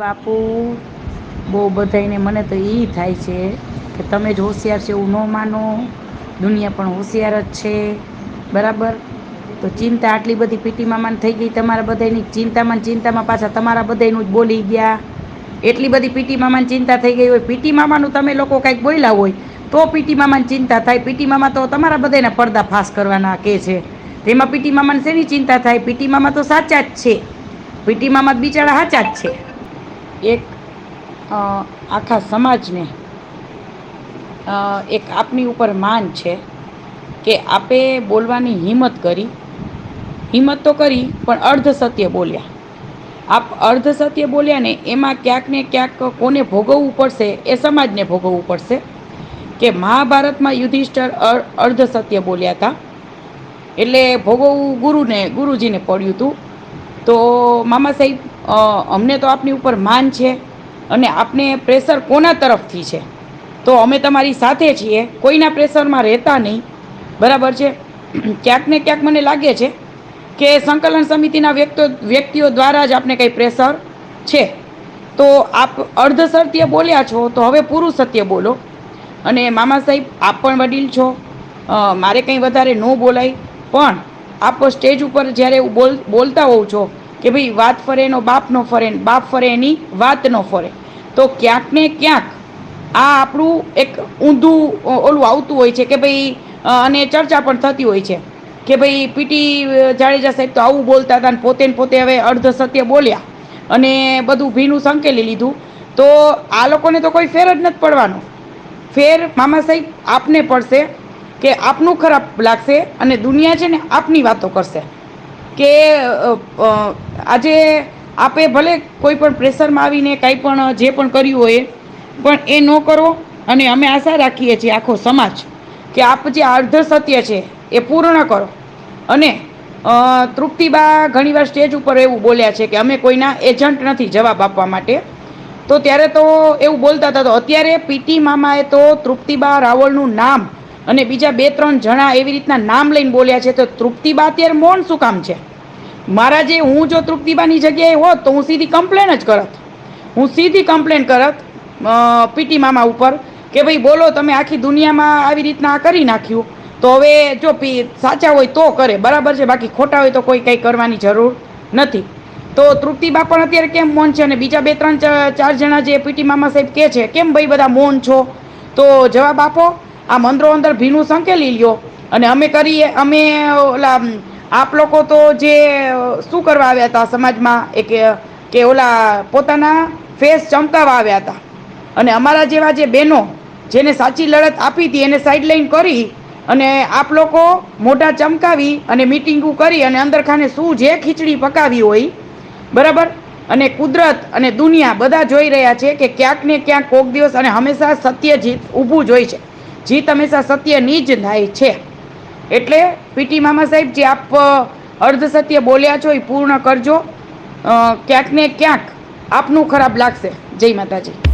બાપુ, બહુ બધાયને મને તો એ થાય છે કે તમે જ હોશિયાર છે એવું ન માનો. દુનિયા પણ હોશિયાર જ છે. બરાબર? તો ચિંતા આટલી બધી પીટી મામાને થઈ ગઈ તમારા બધાની ચિંતામાં ચિંતામાં પાછા તમારા બધાયનું જ બોલી ગયા. એટલી બધી પીટી મામાની ચિંતા થઈ ગઈ હોય. પીટી મામાનું તમે લોકો કાંઈક બોલ્યા હોય, તો પીટી મામાની ચિંતા થાય. પીટી મામા તો તમારા બધાના પડદા ફાસ કરવાના કે છે. તેમાં પીટી મામાને શેની ચિંતા થાય? પીટી મામા તો સાચા જ છે. પીટી મામા બિચારા સાચા જ છે. એક આખા સમાજને એક આપની ઉપર માન છે કે આપે બોલવાની હિંમત કરી. હિંમત તો કરી, પણ અર્ધ સત્ય બોલ્યા. આપ અર્ધ સત્ય બોલ્યા ને એમાં ક્યાંક ને ક્યાંક કોને ભોગવવું પડશે એ સમાજને ભોગવવું પડશે. કે મહાભારતમાં યુધિષ્ઠર અર- અર્ધ સત્ય બોલ્યા હતા. એટલે ભોગવવું ગુરુને, ગુરુજીને પડ્યું હતું. તો મામા સાહેબ અમને તો આપની ઉપર માન છે અને આપને પ્રેશર કોના તરફથી છે? તો અમે તમારી સાથે છીએ, કોઈના પ્રેશરમાં રહેતા નહીં. બરાબર છે? ક્યાંક ને ક્યાંક મને લાગે છે કે સંકલન સમિતિના વ્યક્તો, વ્યક્તિઓ દ્વારા જ આપને કંઈ પ્રેશર છે. તો આપ અર્ધ સત્ય બોલ્યા છો, તો હવે પૂરું સત્ય બોલો. અને મામા સાહેબ, આપ પણ વડીલ છો. મારે કંઈ વધારે ન બોલાય. પણ આપ સ્ટેજ ઉપર જ્યારે બોલ, બોલતા હોવ છો કે ભાઈ વાત ફરે એનો બાપ ન ફરે બાપ ફરે એની વાત ન ફરે. તો ક્યાંક ને ક્યાંક આ આપણું એક ઊંધું ઓલું આવતું હોય છે કે ભાઈ અને ચર્ચા પણ થતી હોય છે. કે ભાઈ પીટી જાડેજા સાહેબ તો આવું બોલતા હતા ને પોતે પોતે હવે અર્ધ સત્ય બોલ્યા. અને બધું ભીનું સંકેલી લીધું. તો આ લોકોને તો કોઈ ફેર જ નથી પડવાનો. ફેર મામા સાહેબ આપને પડશે કે આપનું ખરાબ લાગશે અને દુનિયા છે ને આપની વાતો કરશે. કે આજે આપે ભલે કોઈ પણ પ્રેશરમાં આવીને કાંઈ પણ જે પણ કર્યું હોય, પણ એ ન કરો અને અમે આશા રાખીએ છીએ આખો સમાજ કે આપ જે અર્ધ સત્ય છે એ પૂર્ણ કરો. અને તૃપ્તિબા ઘણીવાર સ્ટેજ ઉપર એવું બોલ્યા છે કે અમે કોઈના એજન્ટ નથી જવાબ આપવા માટે. તો ત્યારે તો એવું બોલતા હતા, તો અત્યારે પીટી મામાએ તો તૃપ્તિબા રાવળનું નામ અને બીજા બે ત્રણ જણા એવી રીતના નામ લઈને બોલ્યા છે, તો તૃપ્તિબા અત્યારે મૌન શું કામ છે? મારા જે હું જો તૃપ્તિબાની જગ્યાએ હોત તો હું સીધી કમ્પ્લેન જ કરત. હું સીધી કમ્પ્લેન કરત પીટી મામા ઉપર કે ભાઈ બોલો તમે આખી દુનિયામાં આવી રીતના આ કરી નાખ્યું. તો હવે જો પી, સાચા હોય તો કરે, બરાબર છે? બાકી ખોટા હોય તો કોઈ કંઈ કરવાની જરૂર નથી. તો તૃપ્તિબા પણ અત્યારે કેમ મૌન છે? અને બીજા બે, ત્રણ ચાર જણા જે પીટી મામા સાહેબ કહે છે, કેમ ભાઈ બધા મૌન છો? તો જવાબ આપો. આ મંદરો અંદર ભીનું સંકેલી લ્યો અને અમે કરીએ, અમે, ઓલા આપ લોકો તો જે શું કરવા આવ્યા હતા સમાજમાં? એક કે ઓલા પોતાના ફેસ ચમકાવવા આવ્યા હતા. અને અમારા જેવા જે બહેનો, જેને સાચી લડત આપી હતી, એને સાઈડલાઈન કરી અને આપ લોકો મોઢા ચમકાવી અને મિટિંગો કરી અને અંદરખાને શું જે ખીચડી પકાવી હોય, બરાબર? અને કુદરત અને દુનિયા બધા જોઈ રહ્યા છે કે ક્યાંક ને ક્યાંક કોક દિવસ અને હંમેશા સત્ય જીત ઊભું જ હોય છે. જીત હંમેશા સત્યની જ થાય છે. એટલે પીટી મામા સાહેબ, જે આપ અર્ધસત્ય અર્ધ સત્ય બોલ્યા છો એ પૂર્ણ કરજો. ક્યાંક ને ક્યાંક આપનું ખરાબ લાગશે. જય માતાજી.